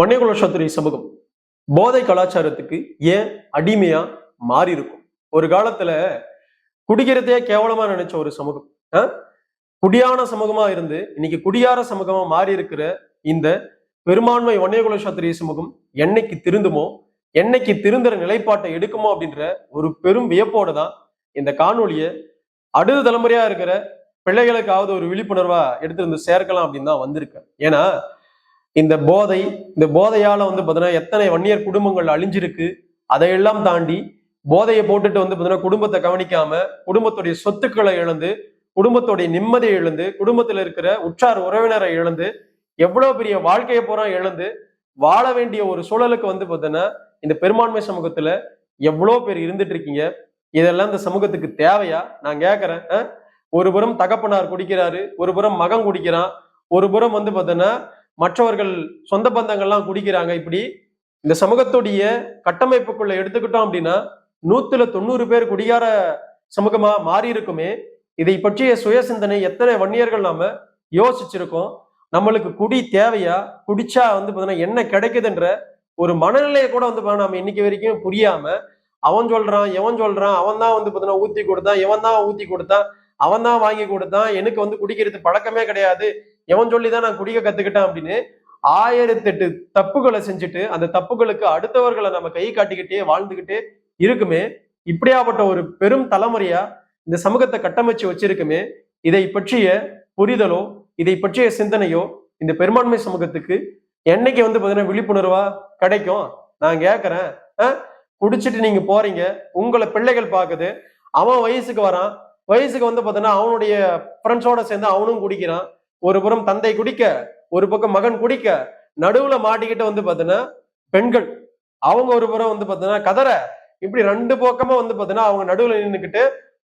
வன்னியகுல சத்துரிய சமூகம் போதை கலாச்சாரத்துக்கு ஏன் அடிமையா மாறி இருக்கும் ஒரு காலத்துல குடிக்கிறதையே கேவலமா நினைச்ச ஒரு சமூகம். குடியான சமூகமா இருந்து இன்னைக்கு குடியார சமூகமா மாறி இருக்கிற இந்த பெரும்பான்மை வன்னியகுல சத்திரிய சமூகம் என்னைக்கு திருந்துமோ என்னைக்கு திருந்துற நிலைப்பாட்டை எடுக்குமோ அப்படின்ற ஒரு பெரும் வியப்போடு தான் இந்த காணொலியை அடுத்த தலைமுறையா இருக்கிற பிள்ளைகளுக்காவது ஒரு விழிப்புணர்வா எடுத்து வந்து சேர்க்கலாம் அப்படின்னு தான் வந்திருக்கேன் ஏன்னா இந்த போதை இந்த போதையால வந்து பார்த்தீங்கன்னா எத்தனை வன்னியர் குடும்பங்கள் அழிஞ்சிருக்கு அதையெல்லாம் தாண்டி போதையை போட்டுட்டு வந்து பார்த்தீங்கன்னா குடும்பத்தை கவனிக்காம குடும்பத்துடைய சொத்துக்களை இழந்து குடும்பத்துடைய நிம்மதியை இழந்து குடும்பத்துல இருக்கிற உற்றார் உறவினரை இழந்து எவ்வளவு பெரிய வாழ்க்கையை பூரா இழந்து வாழ வேண்டிய ஒரு சூழலுக்கு வந்து பார்த்தீங்கன்னா இந்த பெரும்பான்மை சமூகத்துல எவ்வளோ பேர் இருந்துட்டு இருக்கீங்க. இதெல்லாம் இந்த சமூகத்துக்கு தேவையா? நான் கேட்கறேன் அஹ்? ஒரு புறம் தகப்பனார் குடிக்கிறாரு ஒரு புறம் மகன் குடிக்கிறான் ஒரு புறம் வந்து பார்த்தீங்கன்னா மற்றவர்கள் சொந்த பந்தங்கள்லாம் குடிக்கிறாங்க. இப்படி இந்த சமூகத்துடைய கட்டமைப்புக்குள்ள எடுத்துக்கிட்டோம் அப்படின்னா நூத்துல தொண்ணூறு பேர் குடிகார சமூகமா மாறி இருக்குமே இதை பற்றிய சுய சிந்தனை எத்தனை வன்னியர்கள் நாம யோசிச்சிருக்கோம். நம்மளுக்கு குடி தேவையா? குடிச்சா வந்து பார்த்தீங்கன்னா என்ன கிடைக்குதுன்ற ஒரு மனநிலையை கூட வந்து நம்ம இன்னைக்கு வரைக்கும் புரியாம அவன் சொல்றான் எவன் சொல்றான் அவன் தான் வந்து பார்த்தீங்கன்னா ஊத்தி கொடுத்தான் இவன் தான் ஊத்தி கொடுத்தான் அவன் தான் வாங்கி கொடுத்தான் எனக்கு வந்து குடிக்கிறது பழக்கமே கிடையாது. எவன் சொல்லி தான் நான் குடிக்க கத்துக்கிட்டேன் அப்படின்னு ஆயிரத்தெட்டு தப்புகளை செஞ்சுட்டு அந்த தப்புகளுக்கு அடுத்தவர்களை நம்ம கை காட்டிக்கிட்டே வாழ்ந்துகிட்டே இருக்குமே இப்படியாப்பட்ட ஒரு பெரும் தலைமுறையா இந்த சமூகத்தை கட்டமைச்சு வச்சிருக்குமே இதை பற்றிய புரிதலோ இதை பற்றிய சிந்தனையோ இந்த பெரும்பான்மை சமூகத்துக்கு என்னைக்கு வந்து பாத்தீங்கன்னா விழிப்புணர்வா கிடைக்கும்? நான் கேட்குறேன் குடிச்சிட்டு நீங்க போறீங்க உங்களை பிள்ளைகள் பாக்குது அவன் வயசுக்கு வரான் வயசுக்கு வந்து பாத்தீங்கன்னா அவனுடைய ஃப்ரெண்ட்ஸோட சேர்ந்து அவனும் குடிக்கிறான் ஒரு புறம் தந்தை குடிக்க ஒரு பக்கம் மகன் குடிக்க நடுவுல மாட்டிக்கிட்டு வந்து பாத்தீங்கன்னா பெண்கள். அவங்க ஒரு புறம் வந்து பாத்தீங்கன்னா கதற. இப்படி ரெண்டு பக்கமா வந்து பாத்தீங்கன்னா அவங்க நடுவுல நின்றுக்கிட்டு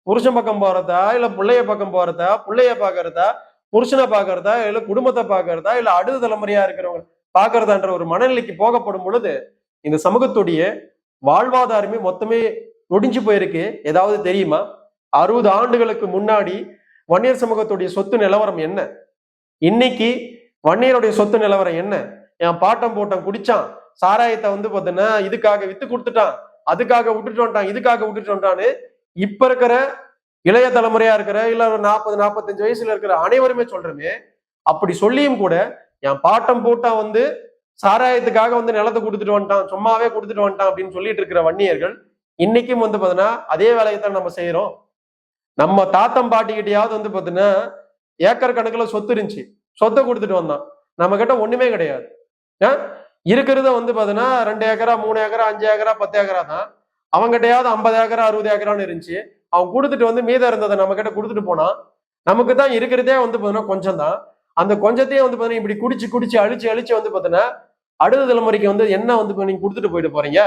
புருஷன் பக்கம் போறதா இல்ல பிள்ளைய பக்கம் போறதா பிள்ளைய பாக்குறதா புருஷனை பாக்குறதா இல்ல குடும்பத்தை பாக்குறதா இல்ல அடுத்த தலைமுறையா இருக்கிறவங்க பாக்குறதான்ற ஒரு மனநிலைக்கு போகப்படும் பொழுது இந்த சமூகத்துடைய வாழ்வாதாரமே மொத்தமே நொடிஞ்சு போயிருக்கு. ஏதாவது தெரியுமா? அறுபது ஆண்டுகளுக்கு முன்னாடி வன்னியர் சமூகத்துடைய சொத்து நிலவரம் என்ன? இன்னைக்கு வன்னியருடைய சொத்து நிலவரம் என்ன? என் பாட்டம் போட்டம் குடிச்சான். சாராயத்தை வந்து பார்த்தீங்கன்னா இதுக்காக வித்து கொடுத்துட்டான். அதுக்காக விட்டுட்டு வந்துட்டான் இதுக்காக விட்டுட்டு வந்துட்டான்னு இப்ப இருக்கிற இளைய தலைமுறையா இருக்கிற இல்ல ஒரு நாற்பது நாற்பத்தஞ்சு வயசுல இருக்கிற அனைவருமே சொல்றமே அப்படி சொல்லியும் கூட என் பாட்டம் போட்டா வந்து சாராயத்துக்காக வந்து நிலத்தை கொடுத்துட்டு வந்துட்டான் சும்மாவே கொடுத்துட்டு வந்துட்டான் அப்படின்னு சொல்லிட்டு இருக்கிற வன்னியர்கள் இன்னைக்கும் வந்து பாத்தீங்கன்னா அதே வேலையை தான் நம்ம செய்யறோம் நம்ம தாத்தம் பாட்டிக்கிட்டையாவது வந்து பாத்தீங்கன்னா ஏக்கர் கணக்குல சொத்து இருந்துச்சு. சொத்தை கொடுத்துட்டு வந்தான். நம்ம கிட்ட ஒண்ணுமே கிடையாது. ஆ? இருக்கிறத வந்து பாத்தீங்கன்னா ரெண்டு ஏக்கரா மூணு ஏக்கரா அஞ்சு ஏக்கரா பத்து ஏக்கரா தான். அவங்ககிட்டயாவது ஐம்பது ஏக்கரா அறுபது ஏக்கரான்னு இருந்துச்சு. அவன் கொடுத்துட்டு வந்து மீதம் இருந்ததை நம்ம கிட்ட கொடுத்துட்டு போனான் நமக்கு தான் இருக்கிறதே வந்து பாத்தீங்கன்னா கொஞ்சம் தான். அந்த கொஞ்சத்தையே வந்து பாத்தீங்கன்னா இப்படி குடிச்சு குடிச்சு அழிச்சு அழிச்சு வந்து பாத்தீங்கன்னா அடுத்த தலைமுறைக்கு வந்து என்ன வந்து நீங்க கொடுத்துட்டு போயிட்டு போறீங்க?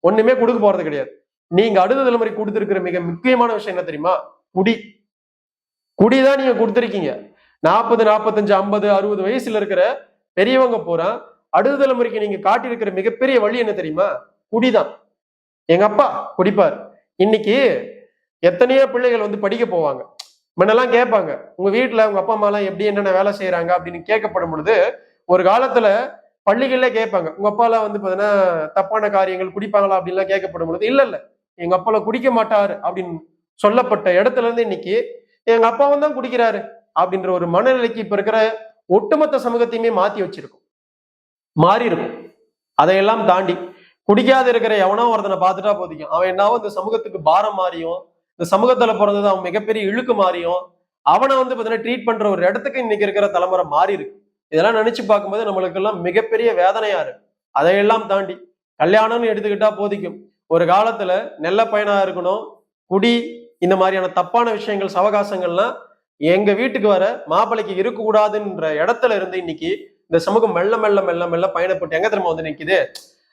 ஒண்ணுமே கொடுக்க போறது கிடையாது. நீங்க அடுத்த தலைமுறை கொடுத்துருக்கிற மிக முக்கியமான விஷயம் என்ன தெரியுமா? குடி குடிதான் நீங்க கொடுத்துருக்கீங்க. நாற்பது நாற்பத்தஞ்சு ஐம்பது அறுபது வயசுல இருக்கிற பெரியவங்க பூரா அடுத்த தலைமுறைக்கு நீங்க காட்டியிருக்கிற மிகப்பெரிய வழி என்ன தெரியுமா? குடிதான். எங்க அப்பா குடிப்பார். இன்னைக்கு எத்தனையோ பிள்ளைகள் வந்து படிக்க போவாங்க. முன்னெல்லாம் கேட்பாங்க உங்க வீட்டுல உங்க அப்பா அம்மா எல்லாம் எப்படி என்னென்ன வேலை செய்யறாங்க அப்படின்னு கேட்கப்படும் பொழுது ஒரு காலத்துல பள்ளிகள்ல கேட்பாங்க. உங்க அப்பா எல்லாம் வந்து பாத்தீங்கன்னா தப்பான காரியங்கள் குடிப்பாங்களா? அப்படின்லாம் கேட்கப்படும் பொழுது இல்ல இல்ல எங்க அப்பால குடிக்க மாட்டாரு அப்படின்னு சொல்லப்பட்ட இடத்துல இருந்து இன்னைக்கு எங்க அப்பாவும் தான் குடிக்கிறாரு அப்படின்ற ஒரு மனநிலைக்கு இப்ப இருக்கிற ஒட்டுமொத்த சமூகத்தையுமே மாத்தி வச்சிருக்கும். மாறி இருக்கும். அதையெல்லாம் தாண்டி குடிக்காத இருக்கிற எவனோ ஒருத்தனை பார்த்துட்டா போதிக்கும் அவன் என்னவோ இந்த சமூகத்துக்கு பாரம் மாறியும். இந்த சமூகத்துல பிறந்தது அவன் மிகப்பெரிய இழுக்கு மாறியும். அவனை வந்து பாத்தீங்கன்னா ட்ரீட் பண்ற ஒரு இடத்துக்கு இன்னைக்கு இருக்கிற தலைமுறை மாறி இருக்கு. இதெல்லாம் நினைச்சு பார்க்கும்போது நம்மளுக்கு எல்லாம் மிகப்பெரிய வேதனையா இருக்கு. அதையெல்லாம் தாண்டி கல்யாணம்னு எடுத்துக்கிட்டா போதிக்கும். ஒரு காலத்துல நெல்ல பையனா இருக்கணும். குடி இந்த மாதிரியான தப்பான விஷயங்கள் சவகாசங்கள்லாம் எங்க வீட்டுக்கு வர மாப்பிள்ளைக்கு இருக்கக்கூடாதுன்ற இடத்துல இருந்து இன்னைக்கு இந்த சமூகம் மெல்ல மெல்ல மெல்ல மெல்ல பயணப்பட்டு எங்க திரும்ப வந்து நிக்குது?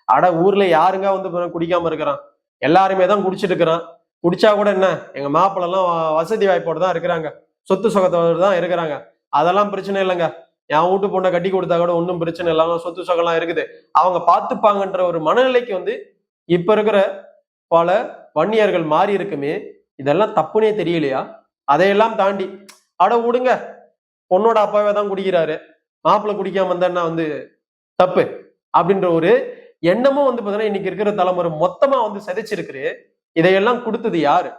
அட ஊர்ல யாருங்க வந்து குடிக்காம இருக்கிறான். எல்லாருமே தான் குடிச்சிட்டு இருக்கிறான். குடிச்சா கூட என்ன? எங்க மாப்பிள்ளெல்லாம் வசதி வாய்ப்போடு தான் இருக்கிறாங்க. சொத்து சுகத்தோடு தான் இருக்கிறாங்க. அதெல்லாம் பிரச்சனை இல்லைங்க. என் வீட்டு பொண்ணை கட்டி கொடுத்தா கூட ஒன்றும் பிரச்சனை இல்லாம சொத்து சுகம்லாம் இருக்குது. அவங்க பார்த்துப்பாங்கன்ற ஒரு மனநிலைக்கு வந்து இப்ப இருக்கிற பல வன்னியர்கள் மாறி இருக்குமே இதெல்லாம் தப்புனே தெரியலையா? அதையெல்லாம் தாண்டி அட விடுங்க பொண்ணோட அப்பாவே தான் குடிக்கிறாரு. மாப்பிள்ளை குடிக்காம வந்தேன்னா வந்து தப்பு? அப்படின்ற ஒரு எண்ணமும் வந்து பார்த்தீங்கன்னா இன்னைக்கு இருக்கிற தலைமுறை மொத்தமா வந்து சிதைச்சிருக்கு இதையெல்லாம் கொடுத்தது யாரு?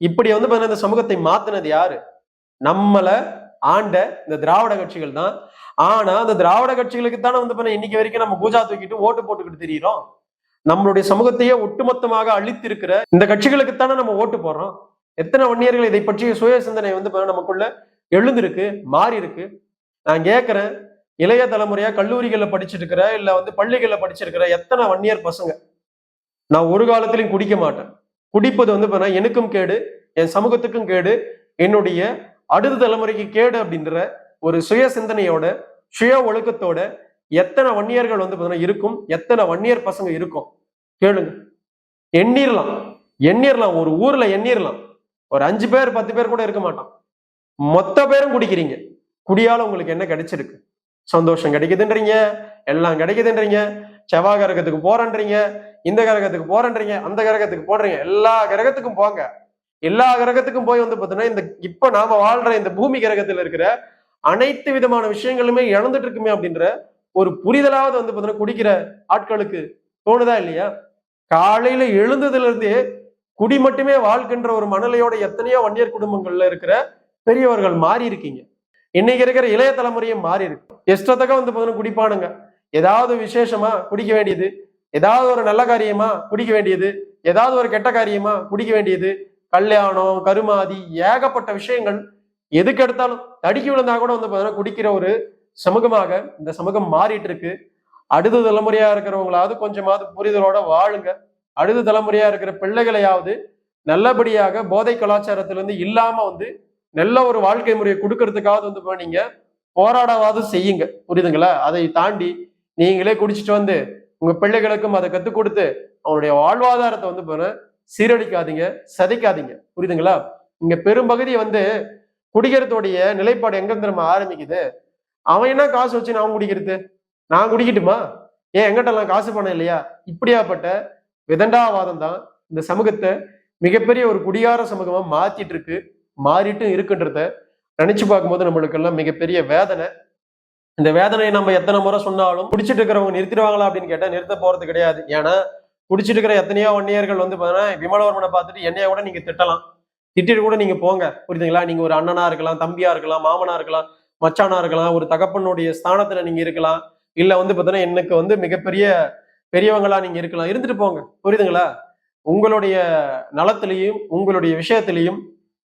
இப்படி வந்து பார்த்தீங்கன்னா இந்த சமூகத்தை மாத்தினது யாரு? நம்மள ஆண்ட இந்த திராவிட கட்சிகள் தான். ஆனா அந்த திராவிட கட்சிகளுக்கு தானே வந்து பண்ண இன்னைக்கு வரைக்கும் நம்ம பூஜா தூக்கிட்டு ஓட்டு போட்டுக்கிட்டு தெரியுறோம். நம்மளுடைய சமூகத்தையே ஒட்டுமொத்தமாக அழித்திருக்கிற இந்த கட்சிகளுக்கு தானே நம்ம ஓட்டு போடுறோம்? எத்தனை வன்னியர்கள் இதை பற்றிய சுய சிந்தனை வந்து நமக்குள்ள எழுந்திருக்கு மாறி இருக்கு நான் கேட்கிறேன் இளைய தலைமுறையா கல்லூரிகளில் படிச்சிருக்கிற இல்ல வந்து பள்ளிகளில் படிச்சிருக்கிற எத்தனை வன்னியர் பசங்க? நான் ஒரு காலத்திலையும் குடிக்க மாட்டேன். குடிப்பது வந்து எனக்கும் கேடு என் சமூகத்துக்கும் கேடு என்னுடைய அடுத்த தலைமுறைக்கு கேடு அப்படின்ற ஒரு சுய சிந்தனையோட சுய ஒழுக்கத்தோட எத்தனை வன்னியர்கள் வந்து பார்த்தீங்கன்னா இருக்கும்? எத்தனை வன்னியர் பசங்க இருக்கும்? கேளுங்க. எண்ணிரலாம். எண்ணிரலாம். ஒரு ஊர்ல எண்ணிரலாம். ஒரு அஞ்சு பேர் பத்து பேர் கூட இருக்க மாட்டான் மொத்த பேரும் குடிக்கிறீங்க. குடியால உங்களுக்கு என்ன கிடைச்சிருக்கு? சந்தோஷம் கிடைக்குதுன்றீங்க. எல்லாம் கிடைக்குதுன்றீங்க. செவ்வாய் கிரகத்துக்கு போறேன்றீங்க. இந்த கிரகத்துக்கு போறன்றீங்க. அந்த கிரகத்துக்கு போடுறீங்க எல்லா கிரகத்துக்கும் போங்க. எல்லா கிரகத்துக்கும் போய் வந்து பார்த்தீங்கன்னா இந்த இப்ப நாம வாழ்ற இந்த பூமி கிரகத்துல இருக்கிற அனைத்து விதமான விஷயங்களுமே இழந்துட்டு இருக்குமே அப்படின்ற ஒரு புரிதலாவது வந்து பார்த்தீங்கன்னா குடிக்கிற ஆட்களுக்கு தோணுதா இல்லையா? காலையில எழுந்ததுல இருந்தே குடி மட்டுமே வாழ்கின்ற ஒரு மணலையோட எத்தனையோ வன்னியர் குடும்பங்கள்ல இருக்கிற பெரியவர்கள் மாறி இருக்கீங்க. இன்னைக்கு இருக்கிற இளைய தலைமுறையும் மாறி இருக்கு. இஷ்டத்தக்க வந்து பார்த்தீங்கன்னா குடிப்பானுங்க. ஏதாவது விசேஷமா குடிக்க வேண்டியது ஏதாவது ஒரு நல்ல காரியமா குடிக்க வேண்டியது ஏதாவது ஒரு கெட்ட காரியமா குடிக்க வேண்டியது கல்யாணம் கருமாதி ஏகப்பட்ட விஷயங்கள் எதுக்கு எடுத்தாலும் தடுக்கி விழுந்தா கூட வந்து பார்த்தீங்கன்னா குடிக்கிற ஒரு சமூகமாக இந்த சமூகம் மாறிட்டு இருக்கு அடுத்த தலைமுறையா இருக்கிறவங்களாவது கொஞ்சமாவது புரிதலோட வாழுங்க. அடுத்த தலைமுறையா இருக்கிற பிள்ளைகளையாவது நல்லபடியாக போதை கலாச்சாரத்திலிருந்து இல்லாம வந்து நல்ல ஒரு வாழ்க்கை முறையை கொடுக்கறதுக்காவது வந்து நீங்க போராடவாவது செய்யுங்க. புரியுதுங்களா? அதை தாண்டி நீங்களே குடிச்சிட்டு வந்து உங்க பிள்ளைகளுக்கும் அதை கத்துக் கொடுத்து அவனுடைய வாழ்வாதாரத்தை வந்து பாரு சீரழிக்காதீங்க சதைக்காதீங்க. புரியுதுங்களா? இங்க பெரும்பகுதி வந்து குடிக்கிறதுடைய நிலைப்பாடு எங்க தெரியுமா ஆரம்பிக்குது? அவன் என்ன காசு வச்சு நான் குடிக்கிறது? நான் குடிக்கட்டுமா? ஏன் எங்கிட்டலாம் காசு பணம் இல்லையா? இப்படியாப்பட்ட விதண்டாவாதம் தான் இந்த சமூகத்தை மிகப்பெரிய ஒரு குடியார சமூகமா மாத்திட்டு இருக்கு மாறிட்டும் இருக்குன்றத நினைச்சு பார்க்கும்போது நம்மளுக்கெல்லாம் மிகப்பெரிய வேதனை. இந்த வேதனையை நம்ம எத்தனை முறை சொன்னாலும் குடிச்சிட்டு இருக்கிறவங்க நிறுத்திடுவாங்களா அப்படின்னு கேட்டா நிறுத்த போறது கிடையாது. ஏன்னா குடிச்சிட்டு இருக்கிற எத்தனையோ ஒன்னியர்கள் வந்து பார்த்தீங்கன்னா விமலவர்மனை பார்த்துட்டு என்னைய கூட நீங்க திட்டலாம். திட்டிட்டு கூட நீங்க போங்க. புரியுதுங்களா? நீங்க ஒரு அண்ணனா இருக்கலாம் தம்பியா இருக்கலாம் மாமனா இருக்கலாம். மச்சானா இருக்கலாம் ஒரு தகப்பனுடைய ஸ்தானத்துல நீங்க இருக்கலாம். இல்ல வந்து பார்த்தீங்கன்னா எனக்கு வந்து மிகப்பெரிய பெரியவங்களா நீங்க இருக்கலாம். இருந்துட்டு போங்க. புரியுதுங்களா? உங்களுடைய நலத்திலையும் உங்களுடைய விஷயத்திலையும்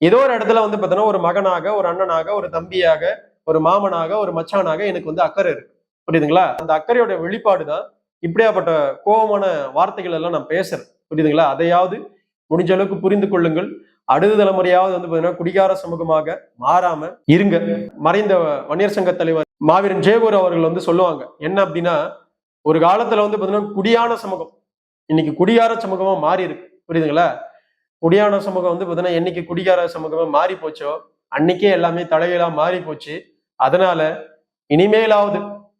ஏதோ ஒரு இடத்துல வந்து பார்த்தீங்கன்னா ஒரு மகனாக ஒரு அண்ணனாக ஒரு தம்பியாக ஒரு மாமனாக ஒரு மச்சானாக எனக்கு வந்து அக்கறை இருக்கு. புரியுதுங்களா? அந்த அக்கறையோட வெளிப்பாடு தான் இப்படியாப்பட்ட கோபமான வார்த்தைகள் எல்லாம் நான் பேசுறேன். புரியுதுங்களா? அதையாவது முடிஞ்ச அளவுக்கு புரிந்து கொள்ளுங்கள். அடுத்த தலைமுறையாவது வந்து பார்த்தீங்கன்னா குடிகார சமூகமாக மாறாம இருங்க. மறைந்த வன்னியர் சங்க தலைவர் மாவீரன் ஜெயபூர் அவர்கள் வந்து சொல்லுவாங்க என்ன அப்படின்னா ஒரு காலத்துல வந்து பார்த்தீங்கன்னா குடியான சமூகம் இன்னைக்கு குடியார சமூகமா மாறி இருக்கு புரியுதுங்களா? குடியான சமூகம் வந்து பார்த்தீங்கன்னா என்னைக்கு குடிகார சமூகமா மாறி போச்சோ அன்னைக்கே எல்லாமே தலைகளா மாறி போச்சு. அதனால இனிமேலாவது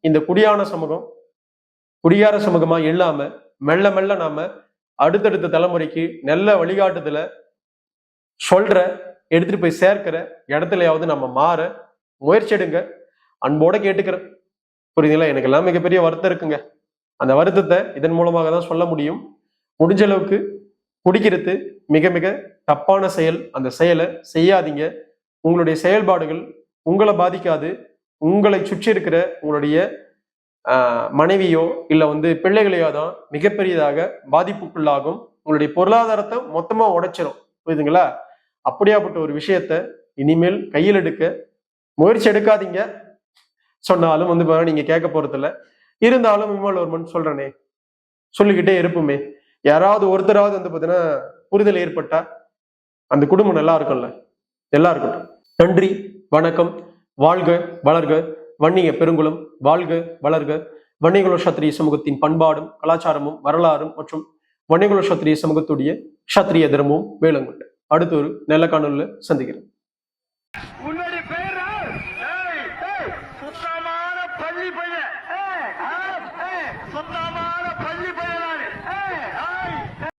இந்த குடியான சமூகம் குடியார சமூகமா இல்லாம மெல்ல மெல்ல நாம அடுத்தடுத்த தலைமுறைக்கு நல்ல வழிகாட்டுதல சொல்ற எடுத்துட்டு போய் சேர்க்கிற இடத்துலயாவது நம்ம மாற முயற்சி எடுங்க. அன்போட கேட்டுக்கிறேன். புரியுதுங்களா? எனக்கு எல்லாம் மிகப்பெரிய வருத்தம் இருக்குங்க. அந்த வருத்தத்தை இதன் மூலமாக தான் சொல்ல முடியும். முடிஞ்ச அளவுக்கு குடிக்கிறது மிக மிக தப்பான செயல். அந்த செயலை செய்யாதீங்க. உங்களுடைய செயல்பாடுகள் உங்களை பாதிக்காது. உங்களை சுற்றி இருக்கிற உங்களுடைய மனைவியோ இல்லை வந்து பிள்ளைகளையோ தான் மிகப்பெரியதாக பாதிப்புக்குள்ளாகும். உங்களுடைய பொருளாதாரத்தை மொத்தமாக உடைச்சிரும். புரியுதுங்களா? அப்படியாப்பட்ட ஒரு விஷயத்த இனிமேல் கையில் எடுக்க முயற்சி எடுக்காதீங்க. சொன்னாலும் வந்து பாருங்க, நீங்க கேட்க போறதில்ல. இருந்தாலும் விமல்வர்மன் சொல்றனே சொல்லிக்கிட்டே இருப்போமே. யாராவது ஒருத்தராவது வந்து பார்த்தீங்கன்னா புரிதல் ஏற்பட்டா அந்த குடும்பம் நல்லா இருக்கும்ல. நல்லா இருக்கட்டும். நன்றி வணக்கம். வாழ்க வளர்க. வன்னிய பெருங்குளம் வாழ்க வளர்க. வன்னியகுல சத்திரிய சமூகத்தின் பண்பாடும் கலாச்சாரமும் வரலாறும் மற்றும் வன்னியகுல சத்திரிய சமூகத்துடைய சத்திரிய தர்மமும் வேளங்குண்டு அடுத்த ஒரு நல்ல காணொலியில் சந்திக்கிறேன்.